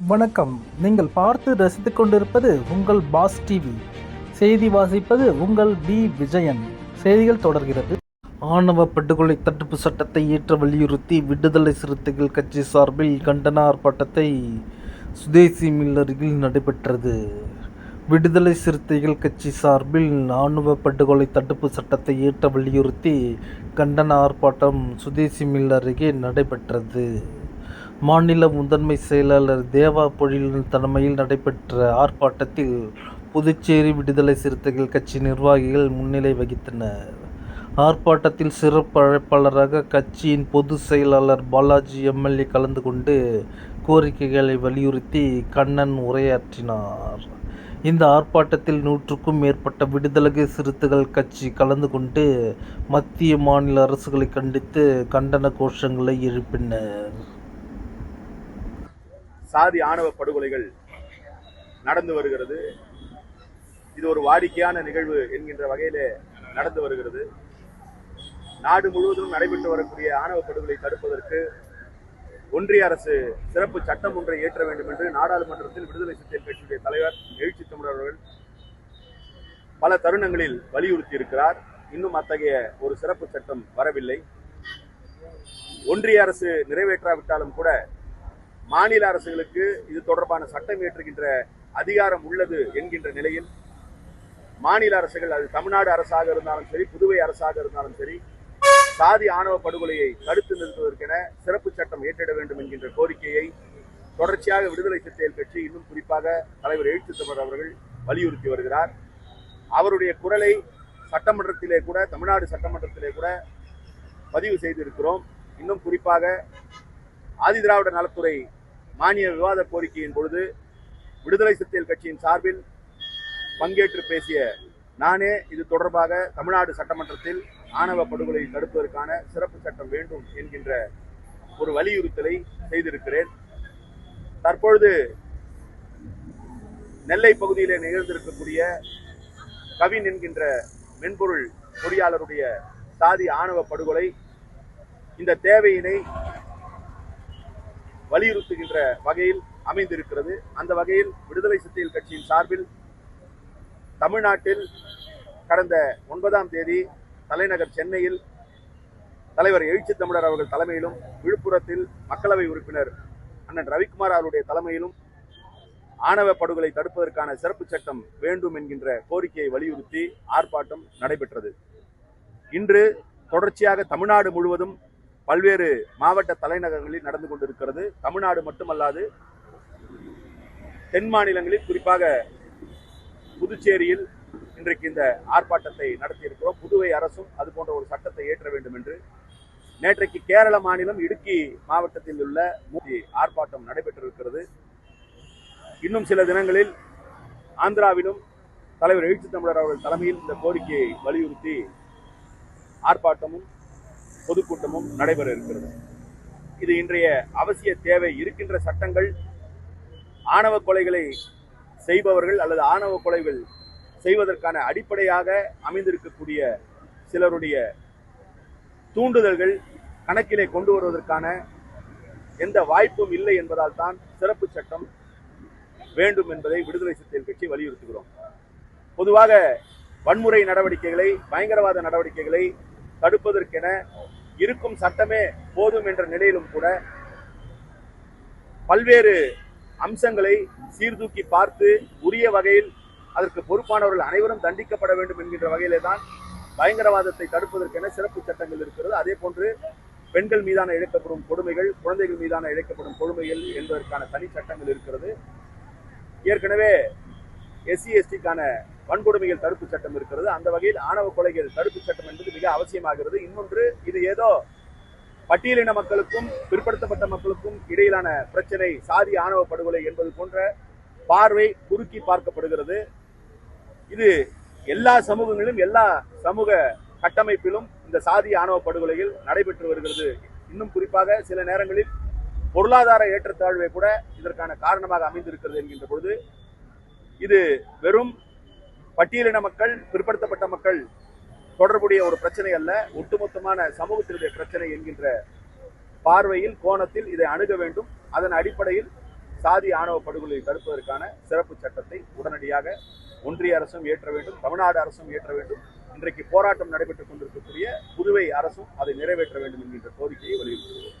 வணக்கம். நீங்கள் பார்த்து ரசித்துக் கொண்டிருப்பது உங்கள் பாஸ் டிவி. செய்தி வாசிப்பது உங்கள் பி விஜயன். செய்திகள் தொடர்கிறது. ஆணவ படுகொலை தடுப்பு சட்டத்தை ஏற்ற வலியுறுத்தி விடுதலை சிறுத்தைகள் கட்சி சார்பில் கண்டன ஆர்ப்பாட்டத்தை சுதேசி மில் அருகில் நடைபெற்றது. விடுதலை சிறுத்தைகள் கட்சி சார்பில் ஆணவ படுகொலை தடுப்பு சட்டத்தை ஏற்ற வலியுறுத்தி கண்டன ஆர்ப்பாட்டம் சுதேசி மில் அருகே நடைபெற்றது. மாநில முதன்மை செயலாளர் தேவா பொழிலின் தலைமையில் நடைபெற்ற ஆர்ப்பாட்டத்தில் புதுச்சேரி விடுதலை சிறுத்தைகள் கட்சி நிர்வாகிகள் முன்னிலை வகித்தனர். ஆர்ப்பாட்டத்தில் சிறப்பு அழைப்பாளராக கட்சியின் பொதுச் செயலாளர் பாலாஜி எம்எல்ஏ கலந்து கொண்டு கோரிக்கைகளை வலியுறுத்தி கண்ணன் உரையாற்றினார். இந்த ஆர்ப்பாட்டத்தில் நூற்றுக்கும் மேற்பட்ட விடுதலை சிறுத்தைகள் கட்சி கலந்து கொண்டு மத்திய மாநில அரசுகளை கண்டித்து கண்டன கோஷங்களை எழுப்பினர். சாதி ஆணவ படுகொலைகள் நடந்து வருகிறது. இது ஒரு வாடிக்கையான நிகழ்வு என்கின்ற வகையிலே நடந்து வருகிறது. நாடு முழுவதும் நடைபெற்று வரக்கூடிய ஆணவ படுகொலை தடுப்பதற்கு ஒன்றிய அரசு சிறப்பு சட்டம் ஒன்றை இயற்ற வேண்டும் என்று நாடாளுமன்றத்தில் விடுதலை சிறுத்தைகள் கட்சியுடைய தலைவர் எழுச்சி தமிழர் அவர்கள் பல தருணங்களில் வலியுறுத்தி இருக்கிறார் இன்னும் அத்தகைய ஒரு சிறப்பு சட்டம் வரவில்லை. ஒன்றிய அரசு நிறைவேற்றாவிட்டாலும் கூட மாநில அரசுகளுக்கு இது தொடர்பான சட்டம் இயற்றுகின்ற அதிகாரம் உள்ளது என்கின்ற நிலையில் மாநில அரசுகள் அது தமிழ்நாடு அரசாக இருந்தாலும் சரி புதுவை அரசாக இருந்தாலும் சரி சாதி ஆணவ படுகொலையை தடுத்து நிறுத்துவதற்கென சிறப்பு சட்டம் ஏற்றிட வேண்டும் என்கின்ற கோரிக்கையை தொடர்ச்சியாக விடுதலை சிறுத்தைகள் கட்சி இன்னும் குறிப்பாக தலைவர் எழுத்து தமிழர் அவர்கள் வலியுறுத்தி வருகிறார். அவருடைய குரலை சட்டமன்றத்திலே கூட தமிழ்நாடு சட்டமன்றத்திலே கூட பதிவு செய்திருக்கிறோம். இன்னும் குறிப்பாக ஆதிதிராவிட நலத்துறை மானிய விவாத கோரிக்கையின் பொழுது விடுதலை சிறுத்தைகள் கட்சியின் சார்பில் பங்கேற்று பேசிய நானே இது தொடர்பாக தமிழ்நாடு சட்டமன்றத்தில் ஆணவ படுகொலை தடுப்பதற்கான சிறப்பு சட்டம் வேண்டும் என்கின்ற ஒரு வலியுறுத்தலை செய்திருக்கிறேன். தற்பொழுது நெல்லை பகுதியிலே நிகழ்ந்திருக்கக்கூடிய கவின் என்கின்ற மென்பொருள் பொறியாளருடைய சாதி ஆணவ படுகொலை இந்த தேவையினை வலியுறுத்துகின்ற வகையில் அமைந்திருக்கிறது. அந்த வகையில் விடுதலை சிறுத்தைகள் கட்சியின் சார்பில் தமிழ்நாட்டில் கடந்த ஒன்பதாம் தேதி தலைநகர் சென்னையில் தலைவர் எழுச்சி தமிழர் அவர்கள் தலைமையிலும் விழுப்புரத்தில் மக்களவை உறுப்பினர் அண்ணன் ரவிக்குமார் அவருடைய தலைமையிலும் ஆணவ படுகொலை தடுப்பதற்கான சிறப்பு சட்டம் வேண்டும் என்கின்ற கோரிக்கையை வலியுறுத்தி ஆர்ப்பாட்டம் நடைபெற்றது. இன்று தொடர்ச்சியாக தமிழ்நாடு முழுவதும் பல்வேறு மாவட்ட தலைநகரங்களில் நடந்து கொண்டிருக்கிறது. தமிழ்நாடு மட்டுமல்லாது தென் மாநிலங்களில் குறிப்பாக புதுச்சேரியில் இன்றைக்கு இந்த ஆர்ப்பாட்டத்தை நடத்தியிருக்கிறோம். புதுவை அரசும் அது போன்ற ஒரு சட்டத்தை ஏற்ற வேண்டும் என்று. நேற்றைக்கு கேரள மாநிலம் இடுக்கி மாவட்டத்தில் உள்ள ஆர்ப்பாட்டம் நடைபெற்றிருக்கிறது. இன்னும் சில தினங்களில் ஆந்திராவிலும் தலைவர் எழுச்சி தமிழர் அவர்கள் தலைமையில் இந்த கோரிக்கையை வலியுறுத்தி ஆர்ப்பாட்டமும் பொதுக்கூட்டமும் நடைபெற இருக்கிறது. இது இன்றைய அவசிய தேவை. இருக்கின்ற சட்டங்கள் ஆணவ கொலைகளை செய்பவர்கள் அல்லது ஆணவ கொலைகள் செய்வதற்கான அடிப்படையாக அமைந்திருக்கக்கூடிய சிலருடைய தூண்டுதல்கள் கணக்கிலே கொண்டு வருவதற்கான எந்த வாய்ப்பும் இல்லை என்பதால் தான் சிறப்பு சட்டம் வேண்டும் என்பதை விடுதலை சிறுத்தைகள் கட்சி வலியுறுத்துகிறோம். பொதுவாக வன்முறை நடவடிக்கைகளை பயங்கரவாத நடவடிக்கைகளை தடுப்பதற்கென இருக்கும் சட்டமே போதும் என்ற நிலையிலும் கூட பல்வேறு அம்சங்களை சீர்தூக்கி பார்த்து உரிய வகையில் அதற்கு பொறுப்பானவர்கள் அனைவரும் தண்டிக்கப்பட வேண்டும் என்கின்ற வகையிலே தான் பயங்கரவாதத்தை தடுப்பதற்கென சிறப்பு சட்டங்கள் இருக்கிறது. அதே போன்று பெண்கள் மீதான இழைக்கப்படும் கொடுமைகள் குழந்தைகள் மீதான இழைக்கப்படும் கொடுமைகள் என்பதற்கான தனி சட்டங்கள் இருக்கிறது. ஏற்கனவே எஸ்சி எஸ்டிக்கான வன்கொடுமைகள் தடுப்பு சட்டம் இருக்கிறது. அந்த வகையில் ஆணவ கொலைகள் தடுப்பு சட்டம் என்பது மிக அவசியமாகிறது. இன்னொன்று இது ஏதோ பட்டியலின மக்களுக்கும் பிற்படுத்தப்பட்ட மக்களுக்கும் இடையிலான பிரச்சனை சாதி ஆணவ படுகொலை என்பது போன்ற பார்வை குறுக்கி பார்க்கப்படுகிறது. இது எல்லா சமூகங்களிலும் எல்லா சமூக கட்டமைப்பிலும் இந்த சாதி ஆணவ படுகொலைகள் நடைபெற்று வருகிறது. இன்னும் குறிப்பாக சில நேரங்களில் பொருளாதார ஏற்றத்தாழ்வை கூட இதற்கான காரணமாக அமைந்திருக்கிறது என்கின்ற பொழுது இது வெறும் பட்டியலின மக்கள் பிற்படுத்தப்பட்ட மக்கள் தொடர்புடைய ஒரு பிரச்சனை அல்ல ஒட்டுமொத்தமான சமூகத்தினுடைய பிரச்சனை என்கின்ற பார்வையில் கோணத்தில் இதை அணுக வேண்டும். அதன் அடிப்படையில் சாதி ஆணவ படுகொலை தடுப்பதற்கான சிறப்பு சட்டத்தை உடனடியாக ஒன்றிய அரசும் ஏற்ற வேண்டும் தமிழ்நாடு அரசும் ஏற்ற வேண்டும். இன்றைக்கு போராட்டம் நடைபெற்றுக் கொண்டிருக்கக்கூடிய புதுவை அரசும் அதை நிறைவேற்ற வேண்டும் என்கின்ற கோரிக்கையை வலியுறுத்துகிறோம்.